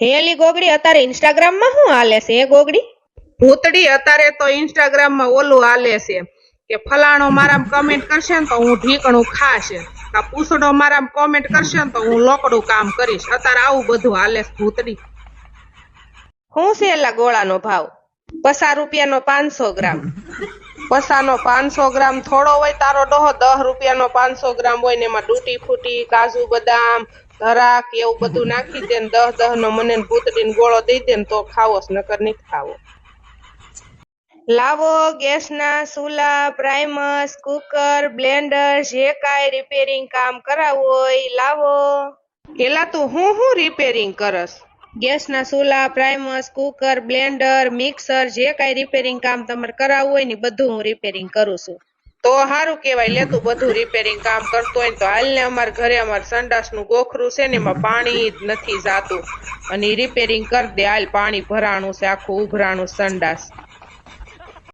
હેલી ગોગડી અત્યારે ઇન્સ્ટાગ્રામમાં શું હાલે છે એ ગોગડી? ભૂતડી અત્યારે તો ઇન્સ્ટાગ્રામમાં ઓલું હાલે છે કે ફલાણો મારામાં કમેન્ટ કરશે ને તો હું ઢીકણું ખાશે. આ પૂછડો મારા કોમેન્ટ કરશે ને તો હું લોકડું કામ કરીશ. અત્યારે આવું બધું હાલે છે ભૂતડી. શું છે એલા ગોળાનો ભાવ? પચાસ રૂપિયાનો પાંચસો ગ્રામ. પસાનો પાંચસો ગ્રામ થોડો હોય તારો ડોહો દસ રૂપિયાનો પાંચસો ગ્રામ હોય ને એમાં તૂટી ફૂટી કાજુ બદામ ધરાક એવું બધું નાખી દે ને દહ દહ નો મને ભૂતડીને ગોળો દઈ દે તો ખાવો નકર નહીં ખાવો. લાવો ગેસના ચૂલા પ્રાઇમસ, કુકર, બ્લેન્ડર, જે કાંઈ રિપેરિંગ કામ કરાવવું હોય, લાવો. એલા તું હું હું રિપેરિંગ કરસ? ગેસના ચૂલા પ્રાઇમસ, કુકર, બ્લેન્ડર, મિક્સર, જે કાંઈ રિપેરિંગ કામ તમારે કરાવવું હોય ને બધું હું રિપેરિંગ કરું છું. તો સારું કહેવાય, લે તું બધું રિપેરિંગ કામ કરતો હોય તો હાલ ને અમાર ઘરે અમાર સંડાસનું ગોખરું છે ને એમાં પાણી જ નથી જાતું. અને રિપેરિંગ કરી દે, હાલ પાણી ભરાણું છે, આખું ઉભરાણું સંડાસ.